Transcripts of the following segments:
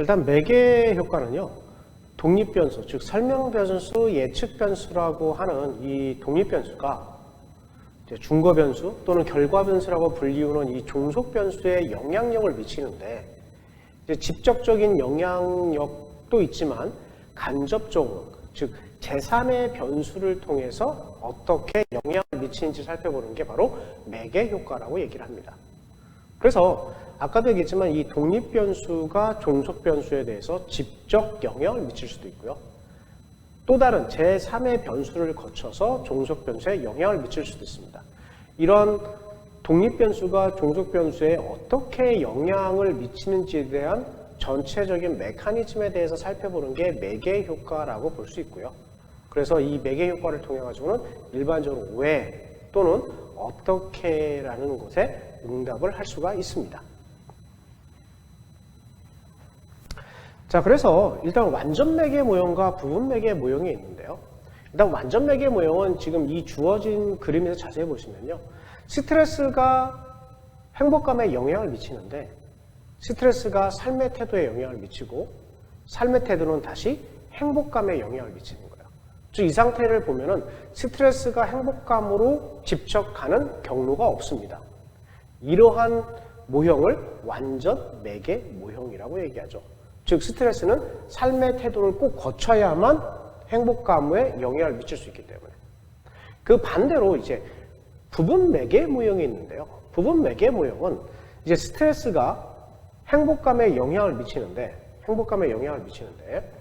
일단 매개 효과는요. 독립 변수, 즉 설명 변수, 예측 변수라고 하는 이 독립 변수가 중거 변수 또는 결과 변수라고 불리우는 이 종속 변수에 영향력을 미치는데 직접적인 영향력도 있지만 간접적으로 즉 제3의 변수를 통해서 어떻게 영향을 미치는지 살펴보는 게 바로 매개 효과라고 얘기를 합니다. 그래서 아까도 얘기했지만 이 독립 변수가 종속 변수에 대해서 직접 영향을 미칠 수도 있고요. 또 다른 제3의 변수를 거쳐서 종속 변수에 영향을 미칠 수도 있습니다. 이런 독립 변수가 종속 변수에 어떻게 영향을 미치는지에 대한 전체적인 메커니즘에 대해서 살펴보는 게 매개 효과라고 볼 수 있고요. 그래서 이 매개 효과를 통해 가지고는 일반적으로 왜 또는 어떻게라는 것에 응답을 할 수가 있습니다. 자, 그래서 일단 완전 매개 모형과 부분 매개 모형이 있는데요. 일단 완전 매개 모형은 지금 이 주어진 그림에서 자세히 보시면요. 스트레스가 행복감에 영향을 미치는데 스트레스가 삶의 태도에 영향을 미치고 삶의 태도는 다시 행복감에 영향을 미치는 거예요. 즉, 이 상태를 보면은 스트레스가 행복감으로 직접 가는 경로가 없습니다. 이러한 모형을 완전 매개 모형이라고 얘기하죠. 즉 스트레스는 삶의 태도를 꼭 거쳐야만 행복감에 영향을 미칠 수 있기 때문에 그 반대로 이제 부분 매개 모형이 있는데요. 부분 매개 모형은 이제 스트레스가 행복감에 영향을 미치는데 행복감에 영향을 미치는데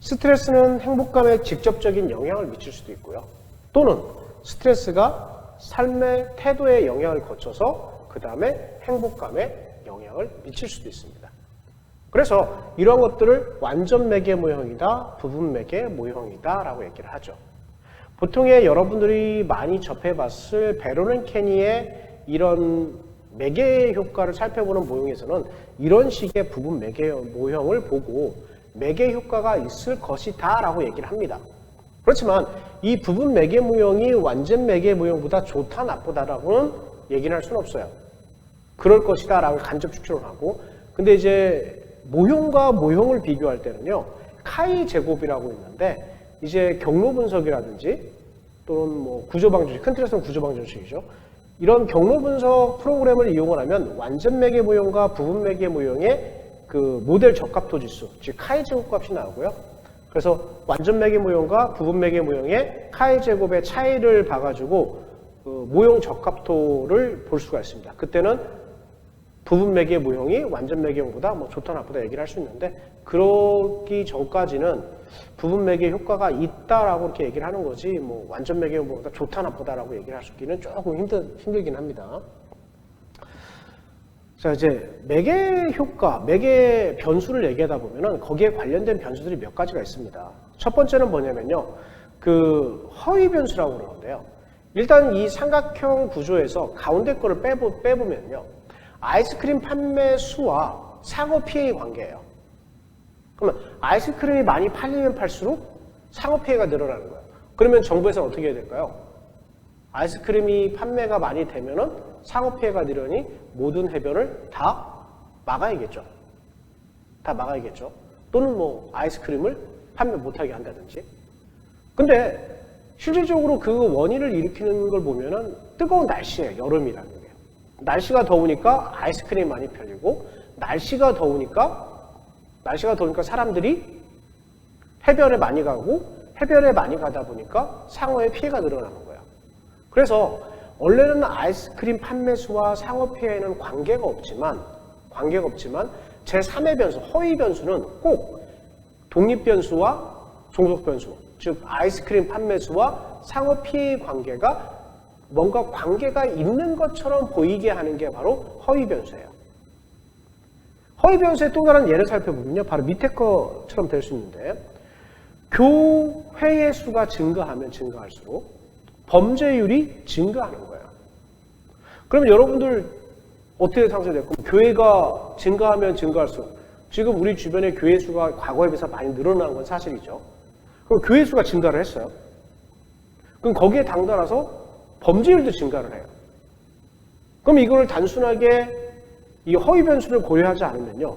스트레스는 행복감에 직접적인 영향을 미칠 수도 있고요. 또는 스트레스가 삶의 태도에 영향을 거쳐서 그 다음에 행복감에 영향을 미칠 수도 있습니다. 그래서 이러한 것들을 완전 매개 모형이다, 부분 매개 모형이다 라고 얘기를 하죠. 보통의 여러분들이 많이 접해봤을 베로는 케니의 이런 매개 효과를 살펴보는 모형에서는 이런 식의 부분 매개 모형을 보고 매개 효과가 있을 것이다 라고 얘기를 합니다. 그렇지만 이 부분 매개 모형이 완전 매개 모형보다 좋다 나쁘다라고는 얘기는 할 수는 없어요. 그럴 것이다 라고 간접 추측을 하고 근데 이제 모형과 모형을 비교할 때는요 카이 제곱이라고 있는데 이제 경로 분석이라든지 또는 뭐 구조 방정식 큰 틀에서는 구조 방정식이죠 이런 경로 분석 프로그램을 이용을 하면 완전 매개 모형과 부분 매개 모형의 그 모델 적합도 지수 즉 카이 제곱 값이 나오고요 그래서 완전 매개 모형과 부분 매개 모형의 카이 제곱의 차이를 봐가지고 그 모형 적합도를 볼 수가 있습니다. 그때는 부분 매개 모형이 완전 매개형보다 뭐 좋다 나쁘다 얘기를 할 수 있는데 그러기 전까지는 부분 매개 효과가 있다라고 이렇게 얘기를 하는 거지 뭐 완전 매개형보다 좋다 나쁘다라고 얘기를 할 수 있기는 조금 힘들 힘들긴 합니다. 자 이제 매개 효과, 매개 변수를 얘기하다 보면은 거기에 관련된 변수들이 몇 가지가 있습니다. 첫 번째는 뭐냐면요, 그 허위 변수라고 그러는데요. 일단 이 삼각형 구조에서 가운데 거를 빼보, 빼보면요. 아이스크림 판매 수와 상호 피해의 관계예요. 그러면 아이스크림이 많이 팔리면 팔수록 상호 피해가 늘어나는 거예요. 그러면 정부에서 어떻게 해야 될까요? 아이스크림이 판매가 많이 되면은 상호 피해가 늘으니 모든 해변을 다 막아야겠죠. 다 막아야겠죠. 또는 뭐 아이스크림을 판매 못하게 한다든지. 근데 실질적으로 그 원인을 일으키는 걸 보면은 뜨거운 날씨예요. 여름이라는 게. 날씨가 더우니까 아이스크림이 많이 팔리고 날씨가 더우니까 날씨가 더우니까 사람들이 해변에 많이 가고 해변에 많이 가다 보니까 상어의 피해가 늘어나는 거예요. 그래서 원래는 아이스크림 판매 수와 상어 피해에는 관계가 없지만 관계가 없지만 제3의 변수, 허위 변수는 꼭 독립 변수와 종속 변수, 즉 아이스크림 판매 수와 피해 관계가 뭔가 관계가 있는 것처럼 보이게 하는 게 바로 허위 변수예요. 허위 변수의 또 다른 예를 살펴보면요. 바로 밑에 것처럼 될 수 있는데 교회의 수가 증가하면 증가할수록 범죄율이 증가하는 거예요. 그러면 여러분들 어떻게 상상될 겁니까? 교회가 증가하면 증가할수록 지금 우리 주변에 교회 수가 과거에 비해서 많이 늘어난 건 사실이죠. 그럼 교회 수가 증가를 했어요. 그럼 거기에 당달아서 범죄율도 증가를 해요. 그럼 이걸 단순하게 이 허위 변수를 고려하지 않으면요.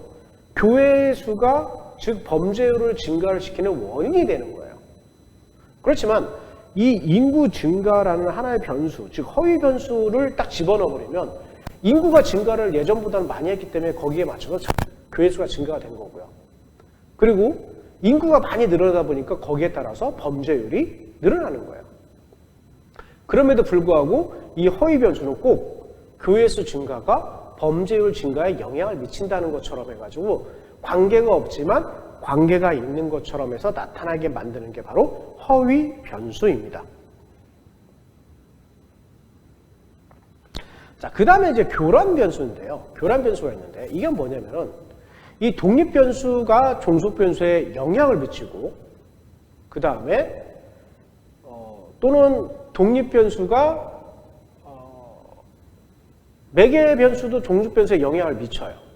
교회 수가 즉 범죄율을 증가를 시키는 원인이 되는 거예요. 그렇지만 이 인구 증가라는 하나의 변수, 즉 허위 변수를 딱 집어넣어 버리면 인구가 증가를 예전보다는 많이 했기 때문에 거기에 맞춰서 교회 수가 증가가 된 거고요. 그리고 인구가 많이 늘어나다 보니까 거기에 따라서 범죄율이 늘어나는 거예요. 그럼에도 불구하고 이 허위 변수는 꼭 교회 수 증가가 범죄율 증가에 영향을 미친다는 것처럼 해가지고 관계가 없지만 관계가 있는 것처럼 해서 나타나게 만드는 게 바로 허위 변수입니다. 자, 그 다음에 이제 교란 변수인데요. 교란 변수가 있는데 이게 뭐냐면은 이 독립 변수가 종속 변수에 영향을 미치고 그 다음에 어, 또는 독립 변수가 어, 매개 변수도 종속 변수에 영향을 미쳐요.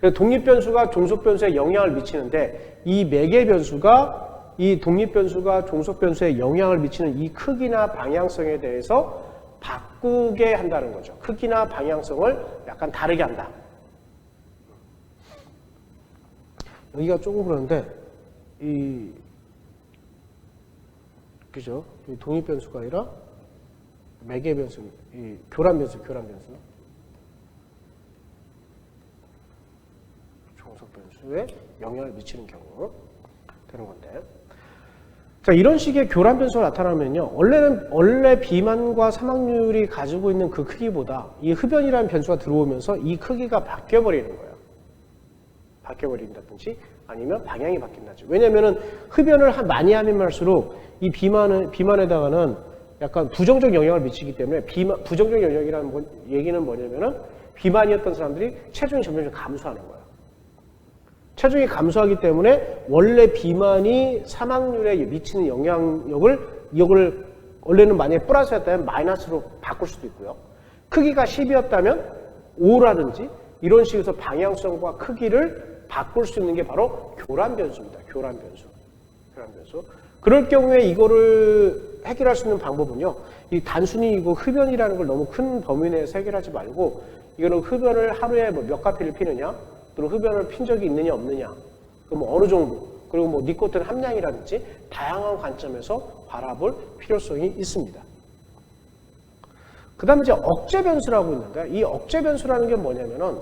그래서 독립 변수가 종속 변수에 영향을 미치는데 이 매개 변수가 이 독립 변수가 종속 변수에 영향을 미치는 이 크기나 방향성에 대해서 바꾸게 한다는 거죠. 크기나 방향성을 약간 다르게 한다. 여기가 조금 그런데 이 그죠? 이 독립 변수가 아니라 매개 변수, 이 교란 변수, 교란 변수. 종속 변 수에 영향을 미치는 경우 되는 건데. 자, 이런 식의 교란 변수가 나타나면요. 원래는, 원래 비만과 사망률이 가지고 있는 그 크기보다 이 흡연이라는 변수가 들어오면서 이 크기가 바뀌어버리는 거예요. 바뀌어버린다든지 아니면 방향이 바뀐다든지. 왜냐면은 흡연을 한- 많이 하면 할수록 이 비만은, 비만에다가는 약간 부정적 영향을 미치기 때문에 비만, 부정적 영향이라는 뭐- 얘기는 뭐냐면은 비만이었던 사람들이 체중이 점점 감소하는 거예요. 체중이 감소하기 때문에 원래 비만이 사망률에 미치는 영향력을 이걸 원래는 만약에 플러스였다면 마이너스로 바꿀 수도 있고요. 크기가 10이었다면 5라든지 이런 식으로 방향성과 크기를 바꿀 수 있는 게 바로 교란 변수입니다. 교란 변수. 교란 변수. 그럴 경우에 이거를 해결할 수 있는 방법은요. 이 단순히 이거 흡연이라는 걸 너무 큰 범위 내에서 해결하지 말고 이거는 흡연을 하루에 뭐 몇 카피를 피느냐 또는 흡연을 핀 적이 있느냐 없느냐 그럼 뭐 어느 정도 그리고 뭐 니코틴 함량이라든지 다양한 관점에서 바라볼 필요성이 있습니다. 그 다음에 이제 억제 변수라고 있는데 이 억제 변수라는 게 뭐냐면은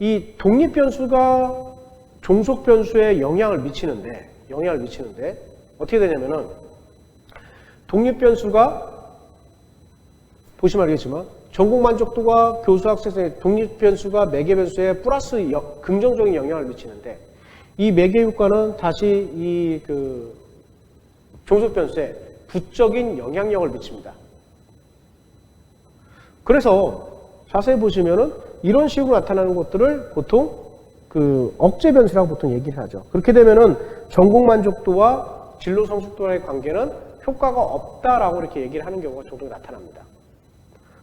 이 독립 변수가 종속 변수에 영향을 미치는데 영향을 미치는데 어떻게 되냐면은 독립 변수가 보시면 알겠지만 전공 만족도가 교수 학생의 독립 변수가 매개 변수에 플러스 여- 긍정적인 영향을 미치는데 이 매개 효과는 다시 이 그 종속 변수에 부적인 영향력을 미칩니다. 그래서 자세히 보시면은 이런 식으로 나타나는 것들을 보통 그 억제 변수라고 보통 얘기를 하죠. 그렇게 되면은 전공 만족도와 진로 성숙도와의 관계는 효과가 없다라고 이렇게 얘기를 하는 경우가 종종 나타납니다.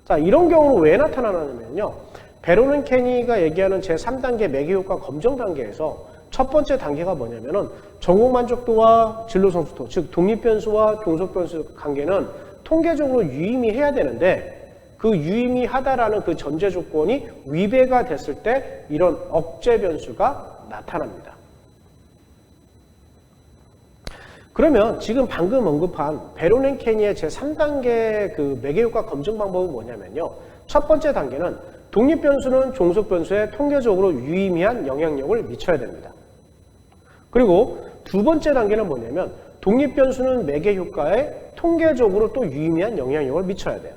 자, 이런 경우는 왜 나타나냐면요. 베로는 케니가 얘기하는 제3단계 매개 효과 검정 단계에서 첫 번째 단계가 뭐냐면은 전공 만족도와 진로 성숙도, 즉 독립 변수와 종속 변수 관계는 통계적으로 유의미해야 되는데 그 유의미하다라는 그 전제 조건이 위배가 됐을 때 이런 억제 변수가 나타납니다. 그러면 지금 방금 언급한 베로넨 케니의 제3단계 그 매개효과 검증 방법은 뭐냐면요. 첫 번째 단계는 독립 변수는 종속 변수에 통계적으로 유의미한 영향력을 미쳐야 됩니다. 그리고 두 번째 단계는 뭐냐면 독립 변수는 매개 효과에 통계적으로 또 유의미한 영향력을 미쳐야 돼요.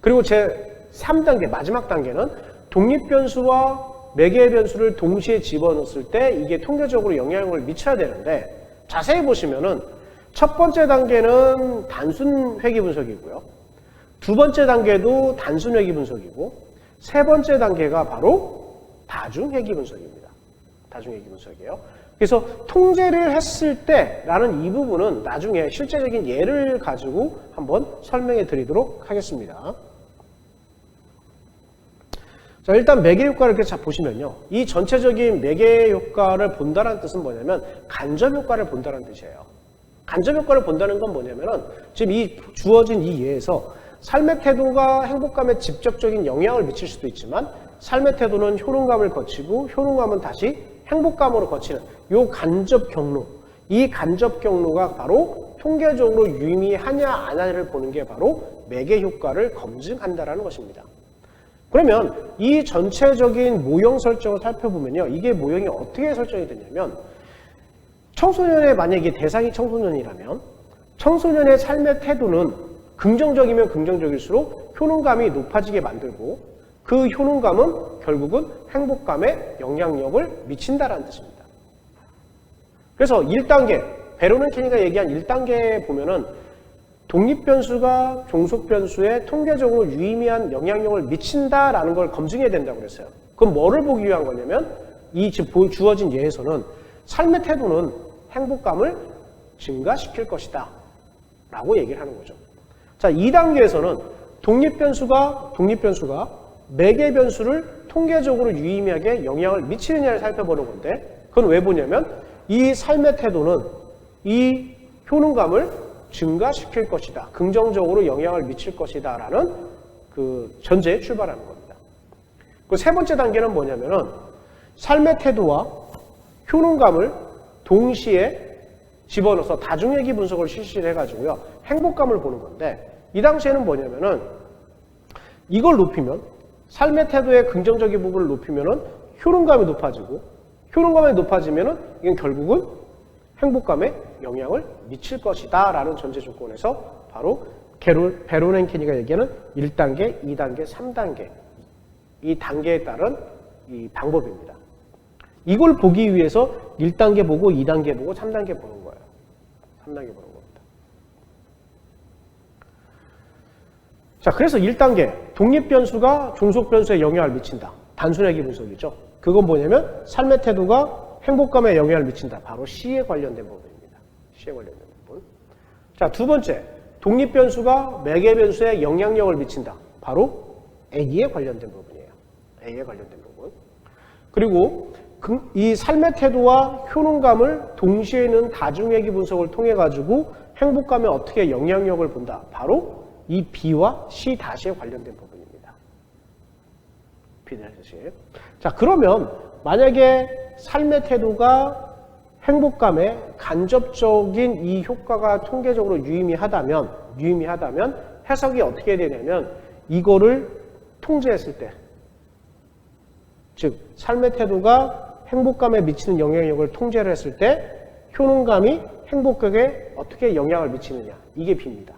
그리고 제 3단계 마지막 단계는 독립 변수와 매개 변수를 동시에 집어넣었을 때 이게 통계적으로 영향을 미쳐야 되는데 자세히 보시면은 첫 번째 단계는 단순 회귀 분석이고요. 두 번째 단계도 단순 회귀 분석이고 세 번째 단계가 바로 다중 회귀 분석입니다. 다중 회귀 분석이에요. 그래서 통제를 했을 때라는 이 부분은 나중에 실제적인 예를 가지고 한번 설명해 드리도록 하겠습니다. 자, 일단 매개 효과를 이렇게 자 보시면요. 이 전체적인 매개 효과를 본다는 뜻은 뭐냐면 간접 효과를 본다는 뜻이에요. 간접 효과를 본다는 건 뭐냐면은 지금 이 주어진 이 예에서 삶의 태도가 행복감에 직접적인 영향을 미칠 수도 있지만 삶의 태도는 효능감을 거치고 효능감은 다시 행복감으로 거치는 요 간접 경로. 이 간접 경로가 바로 통계적으로 유의미하냐 안 하냐를 보는 게 바로 매개 효과를 검증한다라는 것입니다. 그러면 이 전체적인 모형 설정을 살펴보면요. 이게 모형이 어떻게 설정이 되냐면 청소년의 만약에 대상이 청소년이라면 청소년의 삶의 태도는 긍정적이면 긍정적일수록 효능감이 높아지게 만들고 그 효능감은 결국은 행복감에 영향력을 미친다라는 뜻입니다. 그래서 1단계, 베로는 케니가 얘기한 1단계에 보면은 독립변수가 종속변수에 통계적으로 유의미한 영향력을 미친다라는 걸 검증해야 된다고 그랬어요. 그럼 뭐를 보기 위한 거냐면 이 지금 주어진 예에서는 삶의 태도는 행복감을 증가시킬 것이다. 라고 얘기를 하는 거죠. 자, 2단계에서는 독립변수가, 독립변수가 매개 변수를 통계적으로 유의미하게 영향을 미치느냐를 살펴보는 건데, 그건 왜 보냐면, 이 삶의 태도는 이 효능감을 증가시킬 것이다. 긍정적으로 영향을 미칠 것이다. 라는 그 전제에 출발하는 겁니다. 그 세 번째 단계는 뭐냐면은, 삶의 태도와 효능감을 동시에 집어넣어서 다중얘기 분석을 실시를 해가지고요. 행복감을 보는 건데 이 당시에는 뭐냐면은 이걸 높이면 삶의 태도의 긍정적인 부분을 높이면은 효능감이 높아지고 효능감이 높아지면은 이건 결국은 행복감에 영향을 미칠 것이다 라는 전제 조건에서 바로 게롤, 베로넨케니가 얘기하는 1단계, 2단계, 3단계 이 단계에 따른 이 방법입니다. 이걸 보기 위해서 1단계 보고 2단계 보고 3단계 보는 거예요. 3단계 보는 겁니다. 자, 그래서 1단계 독립 변수가 종속 변수에 영향을 미친다. 단순하게 분석이죠. 그건 뭐냐면 삶의 태도가 행복감에 영향을 미친다. 바로 C에 관련된 부분입니다. C에 관련된 부분. 자, 두 번째 독립변수가 매개변수에 영향력을 미친다. 바로 A에 관련된 부분이에요. A에 관련된 부분. 그리고 그, 이 삶의 태도와 효능감을 동시에 있는 다중얘기 분석을 통해 가지고 행복감에 어떻게 영향력을 본다. 바로 이 B와 C 다시에 관련된 부분입니다. B 다시. 자, 그러면 만약에 삶의 태도가 행복감에 간접적인 이 효과가 통계적으로 유의미하다면, 유의미하다면 해석이 어떻게 되냐면 이거를 통제했을 때, 즉 삶의 태도가 행복감에 미치는 영향력을 통제를 했을 때 효능감이 행복하게 어떻게 영향을 미치느냐 이게 B입니다.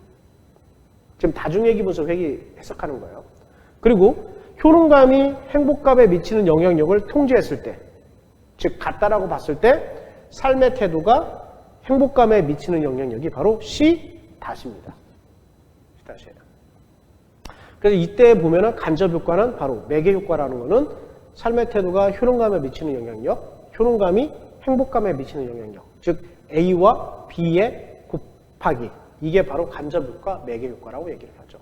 지금 다중얘기 분석 회기 해석하는 거예요. 그리고 효능감이 행복감에 미치는 영향력을 통제했을 때, 즉 같다라고 봤을 때 삶의 태도가 행복감에 미치는 영향력이 바로 C 다시입니다. C 다시예요. 그래서 이때 보면은 간접 효과는 바로 매개 효과라는 거는 삶의 태도가 효능감에 미치는 영향력, 효능감이 행복감에 미치는 영향력, 즉 A와 B의 곱하기 이게 바로 간접 효과, 매개 효과라고 얘기를 하죠.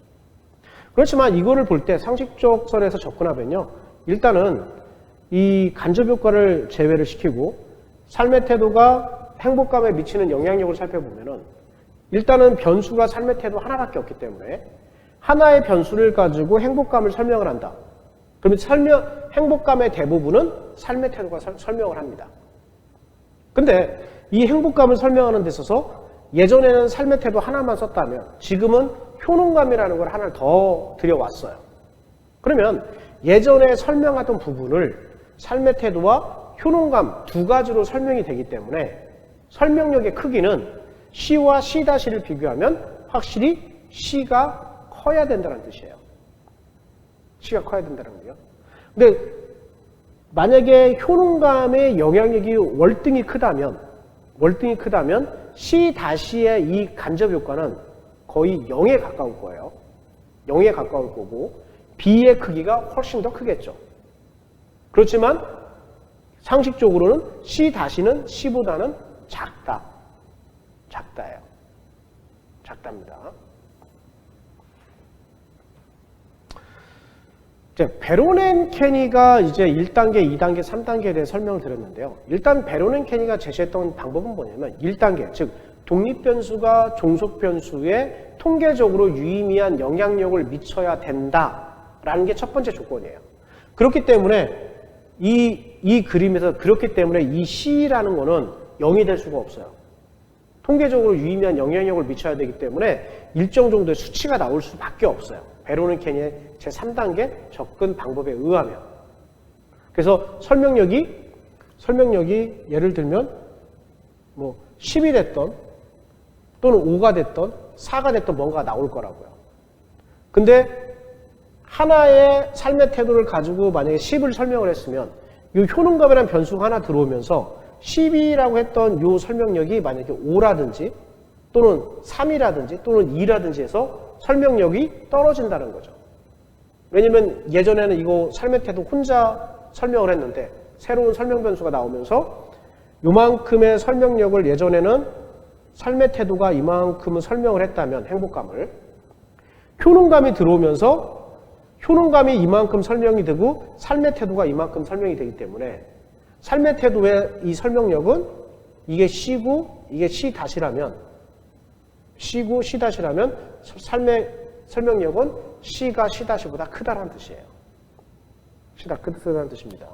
그렇지만 이거를 볼 때 상식적 선에서 접근하면요. 일단은 이 간접 효과를 제외를 시키고 삶의 태도가 행복감에 미치는 영향력을 살펴보면은 일단은 변수가 삶의 태도 하나밖에 없기 때문에 하나의 변수를 가지고 행복감을 설명을 한다. 그러면 설명, 행복감의 대부분은 삶의 태도가 설, 설명을 합니다. 근데 이 행복감을 설명하는 데 있어서 예전에는 삶의 태도 하나만 썼다면 지금은 효능감이라는 걸 하나를 더 들여왔어요. 그러면 예전에 설명하던 부분을 삶의 태도와 효능감 두 가지로 설명이 되기 때문에 설명력의 크기는 C와 C-를 비교하면 확실히 C가 커야 된다는 뜻이에요. C가 커야 된다는 거예요. 근데 만약에 효능감의 영향력이 월등히 크다면 월등히 크다면 C-의 이 간접 효과는 거의 0에 가까울 거예요. 0에 가까울 거고 B의 크기가 훨씬 더 크겠죠. 그렇지만 상식적으로는 C-는 C보다는 작다. 작다예요. 작답니다. 이제 베로넨 케니가 이제 1단계, 2단계, 3단계에 대해 설명을 드렸는데요. 일단 베로넨 케니가 제시했던 방법은 뭐냐면 1단계, 즉 독립변수가 종속변수에 통계적으로 유의미한 영향력을 미쳐야 된다라는 게 첫 번째 조건이에요. 그렇기 때문에 이, 이 그림에서 그렇기 때문에 이 C라는 거는 0이 될 수가 없어요. 통계적으로 유의미한 영향력을 미쳐야 되기 때문에 일정 정도의 수치가 나올 수밖에 없어요. 베로는 케니의 제3단계 접근 방법에 의하면. 그래서 설명력이 설명력이 예를 들면 뭐 10이 됐던 또는 5가 됐던 4가 됐던 뭔가 나올 거라고요. 근데 하나의 삶의 태도를 가지고 만약에 10을 설명을 했으면 이 효능감이라는 변수가 하나 들어오면서 10이라고 했던 이 설명력이 만약에 5라든지 또는 3이라든지 또는 2라든지 해서 설명력이 떨어진다는 거죠. 왜냐면 예전에는 이거 삶의 태도 혼자 설명을 했는데 새로운 설명 변수가 나오면서 요만큼의 설명력을 예전에는 삶의 태도가 이만큼은 설명을 했다면 행복감을 효능감이 들어오면서 효능감이 이만큼 설명이 되고 삶의 태도가 이만큼 설명이 되기 때문에 삶의 태도의 이 설명력은 이게 C고 이게 C 다시라면 C고 C 다시라면 삶의 설명력은 C가 C 다시보다 크다라는 뜻이에요. C가 크다는 뜻입니다.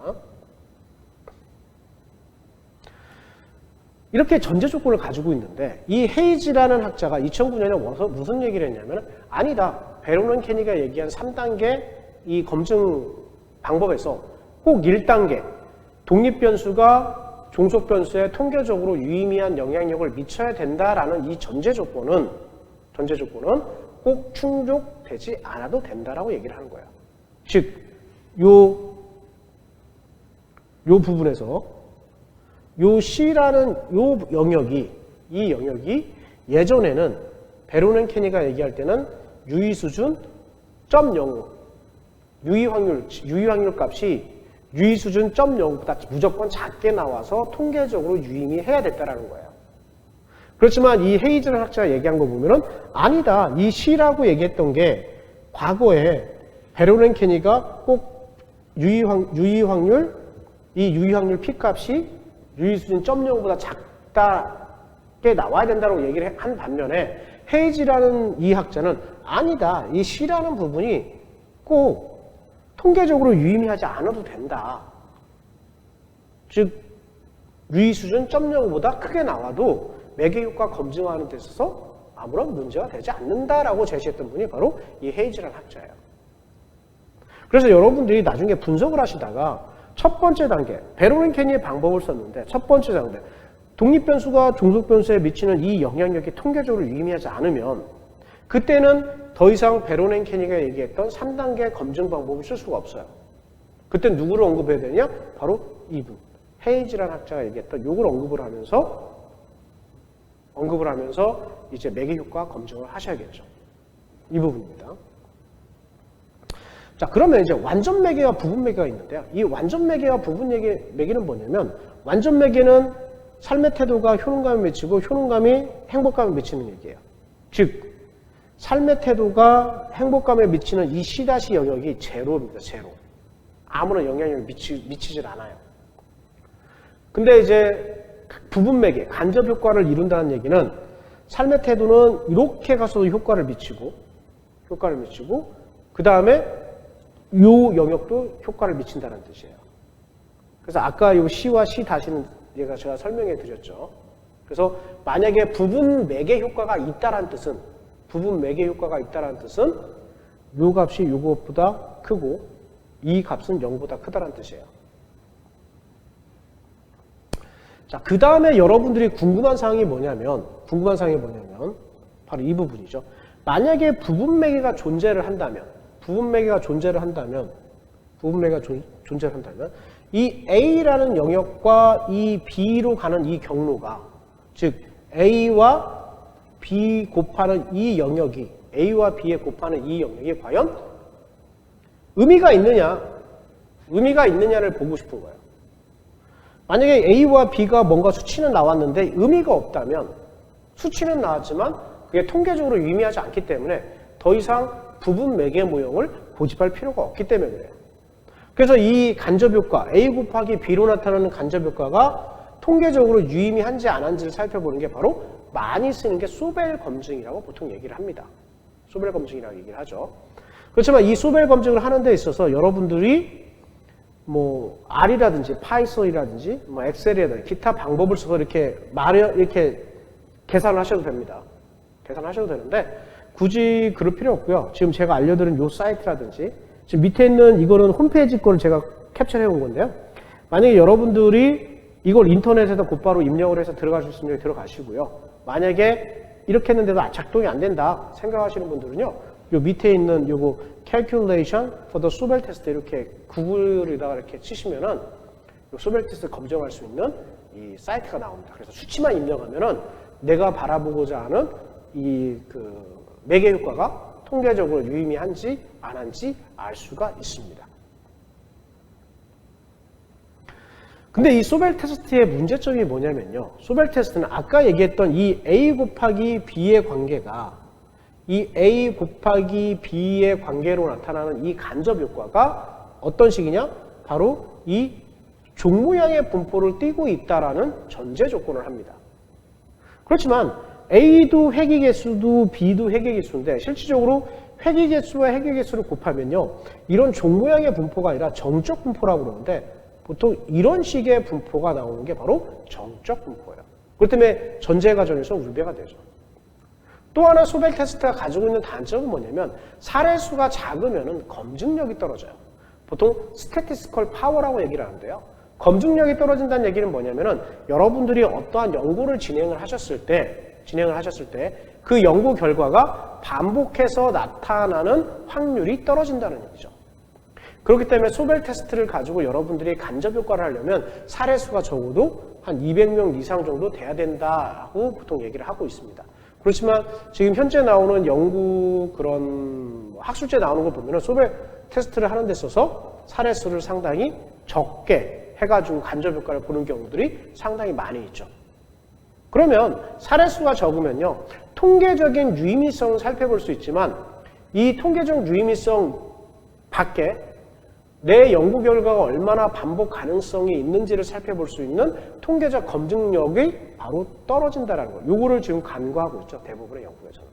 이렇게 전제 조건을 가지고 있는데 이 헤이지라는 학자가 2009년에 와서 무슨 얘기를 했냐면 아니다. 베로는 케니가 얘기한 3단계 이 검증 방법에서 꼭 1단계 독립 변수가 종속 변수에 통계적으로 유의미한 영향력을 미쳐야 된다라는 이 전제 조건은 전제 조건은 꼭 충족되지 않아도 된다라고 얘기를 하는 거예요. 즉, 요, 요 부분에서 요 C라는 요 영역이 이 영역이 예전에는 베로넨 케니가 얘기할 때는 유의 수준 0.05 유의 확률 유의 확률 값이 유의 수준 0.0보다 무조건 작게 나와서 통계적으로 유의미 해야 됐다라는 거예요. 그렇지만 이 헤이즈는 학자가 얘기한 거 보면은 아니다. 이 C라고 얘기했던 게 과거에 베로넨 케니가 꼭 유의, 확, 유의 확률 이 유의 확률 P 값이 유의 수준 0.0보다 작다게 나와야 된다고 얘기를 한 반면에 헤이지라는 이 학자는 아니다. 이 C라는 부분이 꼭 통계적으로 유의미하지 않아도 된다. 즉 유의 수준 0.05보다 크게 나와도 매개 효과 검증하는 데 있어서 아무런 문제가 되지 않는다라고 제시했던 분이 바로 이 헤이지라는 학자예요. 그래서 여러분들이 나중에 분석을 하시다가 첫 번째 단계, 베로린 케니의 방법을 썼는데 첫 번째 단계, 독립변수가 종속변수에 미치는 이 영향력이 통계적으로 유의미하지 않으면 그때는 더 이상 베로넨 케니가 얘기했던 3단계 검증 방법을 쓸 수가 없어요. 그때 누구를 언급해야 되냐? 바로 이분. 헤이지란 학자가 얘기했던 요걸 언급을 하면서 언급을 하면서 이제 매개 효과 검증을 하셔야겠죠. 이 부분입니다. 자, 그러면 이제 완전 매개와 부분 매개가 있는데요. 이 완전 매개와 부분 매개, 매개는 뭐냐면 완전 매개는 삶의 태도가 효능감에 미치고 효능감이 행복감에 미치는 얘기예요. 즉 삶의 태도가 행복감에 미치는 이 C 다시 영역이 제로입니다. 제로. 아무런 영향력을 미치, 미치질 않아요. 근데 이제 부분 매개, 간접 효과를 이룬다는 얘기는 삶의 태도는 이렇게 가서도 효과를 미치고 효과를 미치고 그 다음에 이 영역도 효과를 미친다는 뜻이에요. 그래서 아까 이 C와 C 다시는 얘가 제가 설명해 드렸죠. 그래서 만약에 부분 매개 효과가 있다는 뜻은 부분 매개 효과가 있다는 뜻은 요 값이 요것보다 크고 이 값은 0보다 크다는 뜻이에요. 자, 그 다음에 여러분들이 궁금한 사항이 뭐냐면, 궁금한 사항이 뭐냐면, 바로 이 부분이죠. 만약에 부분 매개가 존재를 한다면, 부분 매개가 존재를 한다면, 부분 매개가 존, 존재를 한다면, 이 A라는 영역과 이 B로 가는 이 경로가, 즉, A와 B 곱하는 이 영역이 A와 B에 곱하는 이 영역이 과연 의미가 있느냐 의미가 있느냐를 보고 싶은 거예요. 만약에 A와 B가 뭔가 수치는 나왔는데 의미가 없다면 수치는 나왔지만 그게 통계적으로 유의미하지 않기 때문에 더 이상 부분 매개 모형을 고집할 필요가 없기 때문에 그래요. 그래서 이 간접 효과 A 곱하기 B로 나타나는 간접 효과가 통계적으로 유의미한지 안 한지를 살펴보는 게 바로 많이 쓰는 게 소벨 검증이라고 보통 얘기를 합니다. 소벨 검증이라고 얘기를 하죠. 그렇지만 이 소벨 검증을 하는 데 있어서 여러분들이 뭐 R이라든지 파이썬이라든지 뭐 엑셀이라든지 기타 방법을 써서 이렇게 말을 이렇게 계산을 하셔도 됩니다. 계산하셔도 되는데 굳이 그럴 필요 없고요. 지금 제가 알려드린 요 사이트라든지 지금 밑에 있는 이거는 홈페이지 거를 제가 캡처해 온 건데요. 만약에 여러분들이 이걸 인터넷에다 곧바로 입력을 해서 있는 들어가시고요. 만약에 이렇게 했는데도 아, 작동이 안 된다 생각하시는 분들은요. 요 밑에 있는 요거 calculation for the 소벨 테스트 이렇게 구글에다가 이렇게 치시면은 요 소벨 테스트 검증할 수 있는 이 사이트가 나옵니다. 그래서 수치만 입력하면은 내가 바라보고자 하는 이그 매개 효과가 통계적으로 유의미한지 안 한지 알 수가 있습니다. 근데 이 소벨 테스트의 문제점이 뭐냐면요. 소벨 테스트는 아까 얘기했던 이 A 곱하기 B의 관계가 이 A 곱하기 B의 관계로 나타나는 이 간접 효과가 어떤 식이냐? 바로 이 종모양의 분포를 띠고 있다라는 전제 조건을 합니다. 그렇지만 A도 회귀 개수도 B도 회귀 개수인데 실질적으로 회귀 개수와 회귀 개수를 곱하면요. 이런 종모양의 분포가 아니라 정적 분포라고 그러는데 보통 이런 식의 분포가 나오는 게 바로 정적 분포예요. 그렇기 때문에 전제 과정에서 울배가 되죠. 또 하나 소벨 테스트가 가지고 있는 단점은 뭐냐면 사례수가 작으면 검증력이 떨어져요. 보통 스태티스컬 파워라고 얘기를 하는데요. 검증력이 떨어진다는 얘기는 뭐냐면은 여러분들이 어떠한 연구를 진행을 하셨을 때 진행을 하셨을 때 그 연구 결과가 반복해서 나타나는 확률이 떨어진다는 얘기죠. 그렇기 때문에 소벨 테스트를 가지고 여러분들이 간접 효과를 하려면 사례 수가 적어도 한 200명 이상 정도 돼야 된다고 보통 얘기를 하고 있습니다. 그렇지만 지금 현재 나오는 연구 그런 뭐 학술제 나오는 걸 보면은 소벨 테스트를 하는 데 있어서 사례 수를 상당히 적게 해가지고 간접 효과를 보는 경우들이 상당히 많이 있죠. 그러면 사례 수가 적으면요. 통계적인 유의미성을 살펴볼 수 있지만 이 통계적 유의미성 밖에 내 연구 결과가 얼마나 반복 가능성이 있는지를 살펴볼 수 있는 통계적 검증력이 바로 떨어진다는 거. 요거를 지금 간과하고 있죠. 대부분의 연구에서는.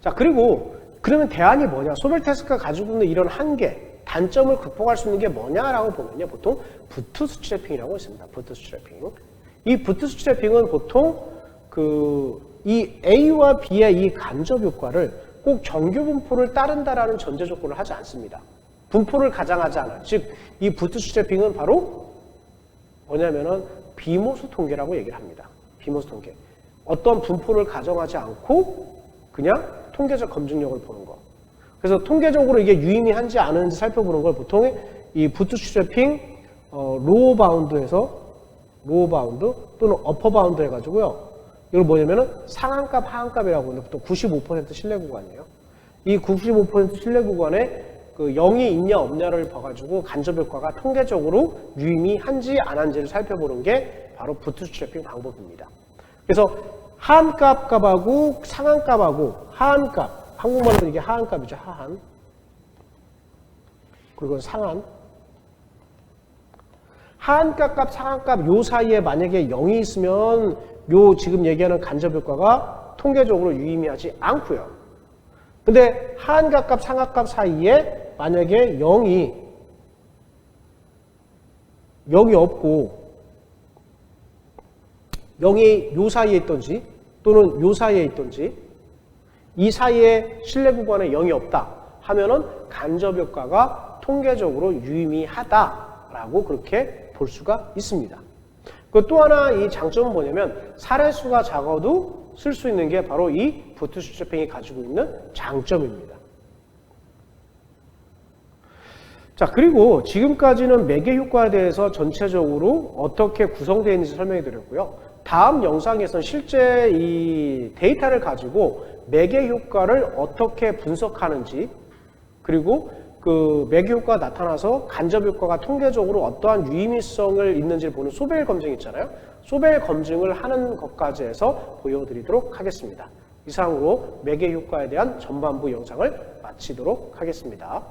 자, 그리고 그러면 대안이 뭐냐? 소벨 테스트가 가지고 있는 이런 한계, 단점을 극복할 수 있는 게 뭐냐라고 보면요. 보통 부트스트래핑이라고 있습니다. 부트스트래핑. 이 부트스트래핑은 보통 그 이 A와 B의 이 간접 효과를 꼭 정규 분포를 따른다라는 전제 조건을 하지 않습니다. 분포를 가장하지 않아요. 즉, 이 부트스트래핑은 바로 뭐냐면은 비모수 통계라고 얘기를 합니다. 비모수 통계. 어떤 분포를 가정하지 않고 그냥 통계적 검증력을 보는 거. 그래서 통계적으로 이게 유의미한지 아는지 살펴보는 걸 보통 이 부트스트래핑 어, 로우 바운드에서 로우 바운드 또는 어퍼 바운드 해가지고요. 이걸 뭐냐면은 상한값, 하한값이라고 하는데 보통 95% 신뢰 구간이에요. 이 95% 신뢰 구간에 그 0이 있냐 없냐를 봐가지고 간접 효과가 통계적으로 유의미한지 안 한지를 살펴보는 게 바로 부트스트래핑 방법입니다. 그래서 하한값 값하고 상한값 하고 하한값 한국말로 이게 하한값이죠 하한 그리고 상한 하한값 값 상한값 요 사이에 만약에 0이 있으면 요 지금 얘기하는 간접 효과가 통계적으로 유의미하지 않고요. 근데 하한값 값 상한값 사이에 만약에 0이 0이 없고 0이 요 사이에 있던지 또는 요 사이에 있던지 이 사이에 신뢰 구간에 0이 없다 하면은 간접 효과가 통계적으로 유의미하다라고 그렇게 볼 수가 있습니다. 그 또 하나 이 장점은 뭐냐면 사례 수가 작아도 쓸 수 있는 게 바로 이 부트스트래핑이 가지고 있는 장점입니다. 자, 그리고 지금까지는 매개 효과에 대해서 전체적으로 어떻게 구성되어 있는지 설명해 드렸고요. 다음 영상에서는 실제 이 데이터를 가지고 매개 효과를 어떻게 분석하는지 그리고 그 매개 효과가 나타나서 간접 효과가 통계적으로 어떠한 유의미성을 있는지를 보는 소벨 검증 있잖아요. 소벨 검증을 하는 것까지 해서 보여드리도록 하겠습니다. 이상으로 매개 효과에 대한 전반부 영상을 마치도록 하겠습니다.